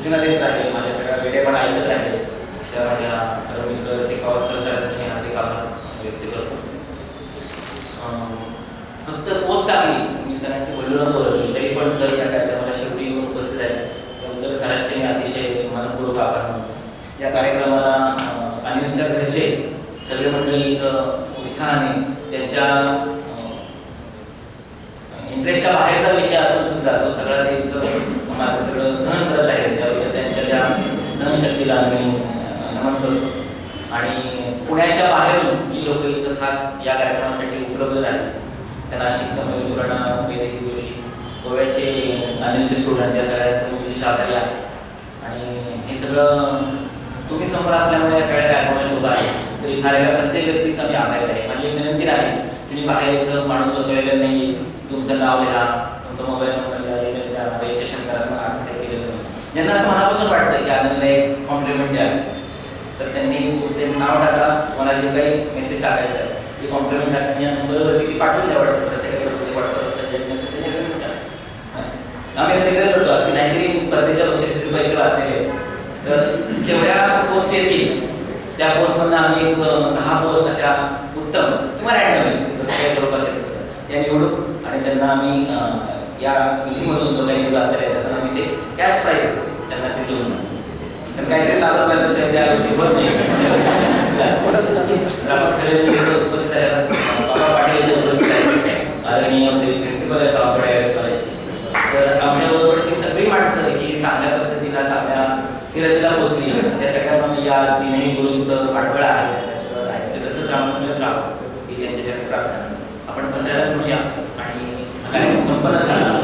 सूचना देत राहिले. माझ्या सगळ्या वेडे पण ऐकत राहिले. त्या माझ्या रवींद्र शेकावस्कर सरांचं मी हार्दिक आभार व्यक्त करतो. फक्त पोस्ट टाकली. मी सरांशी बोललो नव्हतो तरी पण सर या कार्यक्रमाला शेवटी येऊन उपस्थित आहे. त्याबद्दल सरांचे मी अतिशय मनपूर्वक आभार मानतो. या कार्यक्रमाला अनिलच्या घरचे सगळे मंडळी इथं उत्साहाने त्यांच्या इंटरेस्टच्या बाहेरचा विषय असून सुद्धा तो सगळा ते माझं सगळं सहन करत राहील. त्या सहनशक्तीला मी नमन करतो. आणि पुण्याच्या बाहेरून जी लोक इथं खास या कार्यक्रमासाठी उपलब्ध झाली त्या नाशिकच्या मयूर सुराणा जोशी गोव्याचे अनिलचे स्टुडंट या सगळ्याचं विशेष आभारी आहे आणि हे सगळं तुम्ही समोर असल्यामुळे या सगळ्या कार्यक्रमाची शोभा आहे. तर इथं प्रत्येक व्यक्तीचा मी आभारी आहे. माझी एक विनंती आहे तुम्ही बाहेर इथं माणूस बसवलेलं नाही तुमचं नाव लिहा तुमचा मोबाईल नंबर लिहा ईमेल द्या रजिस्ट्रेशन करा मग आज काही केलेलं नाही ज्यांना असं मनापासून वाटतं की आज मला एक कॉम्प्लिमेंट द्यावी तर त्यांनी तुमचे नाव टाका मला जे काही मेसेज टाकायचा आहे ते कॉम्प्लिमेंट टाका या नंबरवरती ती पाठवून द्या व्हॉट्सअप प्रत्येकाकडे व्हॉट्सअप असतात ज्यांनी एस आम्ही असं डिक्लेअर करतो आज की नाहीतरी स्पर्धेच्या बक्षिसाचे पैसे वाचलेले तर जेवढ्या पोस्ट येतील त्या पोस्टमधनं आम्ही एक दहा पोस्ट अशा उत्तम किंवा रॅन्डमली जसं काही स्वरूप असेल तसं त्या निवडू आणि त्यांना आम्ही या निधीमधून जो काही निधी वाचलेला आहे ते कॅश प्राईज त्यांना ते देऊन पण काहीतरी लागत झालं तसं त्या गोष्टी होत नाही. ग्रामक उपस्थित आहेत बाबा पाटील उपस्थित आहेत आदरणीय आपले प्रिन्सिपल आहे कॉलेजचे तर आमच्याबरोबरची सगळी माणसं ही चांगल्या पद्धतीला चांगल्या स्थिरतेला पोहोचली. त्या सगळ्यांना या तीनही गुरुंचं पाठबळ आहे. आहे ते तसंच रामकृष्ण राहावं ही त्यांच्या प्रार्थना आपण बसायला म्हणूया आणि संपन्न झाला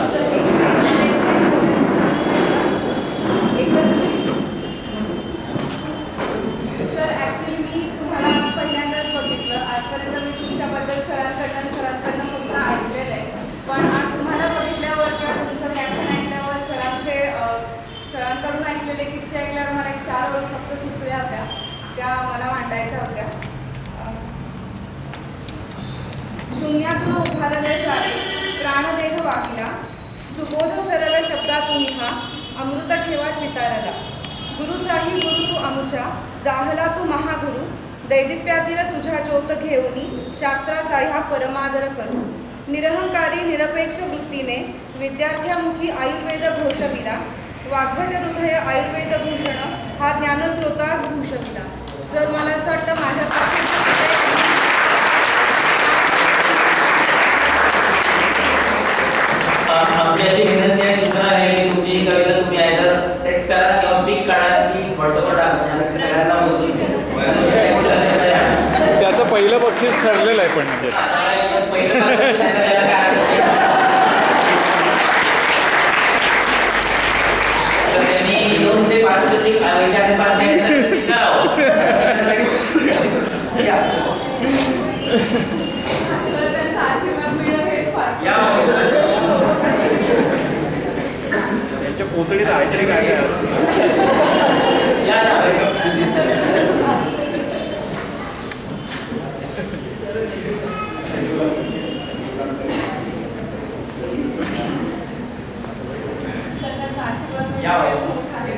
सर ॲक्च्युली मी तुम्हाला आज पहिल्यांदाच बघितलं आजपर्यंत मी तुमच्याबद्दल सरांकडनं आणि सरांकडनं फक्त ऐकलेलं आहे पण आज तुम्हाला बघितल्यावर किंवा तुमचं व्याख्यान ऐकल्यावर सरांचे अं, सरांकडून ऐकलेले किस्से ऐकल्यावर मला एक चार ओळी फक्त सुचल्या होत्या त्या मला मांडायच्या होत्या अं, शून्यातून उभारले सारे प्राणदेह वागला सुबोध सरळ शब्दातून हा अमृत ठेवा चितारला. गुरुचाही गुरु तू अमुचा जाहला तू महागुरु दैदिप्यातील तुझ्या ज्योत घेऊनी शास्त्राचा ह्या परमादर करू. निरहंकारी निरपेक्ष वृत्तीने विद्यार्थ्यामुखी आयुर्वेद घोषविला वाघट हृदय आयुर्वेद भूषण हा ज्ञानस्रोतास भूषविला. सर मला असं वाटतं माझ्यासाठी आमची अशी विनंती आणि सूचना आहे की तुमची ही कविता तुम्ही आयदर टेक्स्ट करा किंवा पिक काढा की व्हॉट्सअपवर टाका सगळ्यांना. त्याचं पहिलं बक्षीस ठरलेलं आहे पण म्हणजे? तर त्यांनी येऊन ते पारितोषिक आणि विद्यार्थी पास यायचं स्वीकारावं. या. सर त्यांचा आशीर्वाद मिळणं हेच फार या. त्यांच्या पोतडीत आश्चर्य काय आहे? या ना. सर त्यांचा आशीर्वाद मिळणं या. हेच मोठं आहे.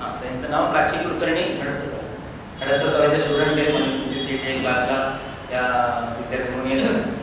हा, त्यांचं नाव प्राची कुलकर्णी हडसर हडसर कॉलेजच्या स्टुडंट आहेत म्हणून सी सीट क्लासला त्या विद्यार्थी म्हणून येत असतात.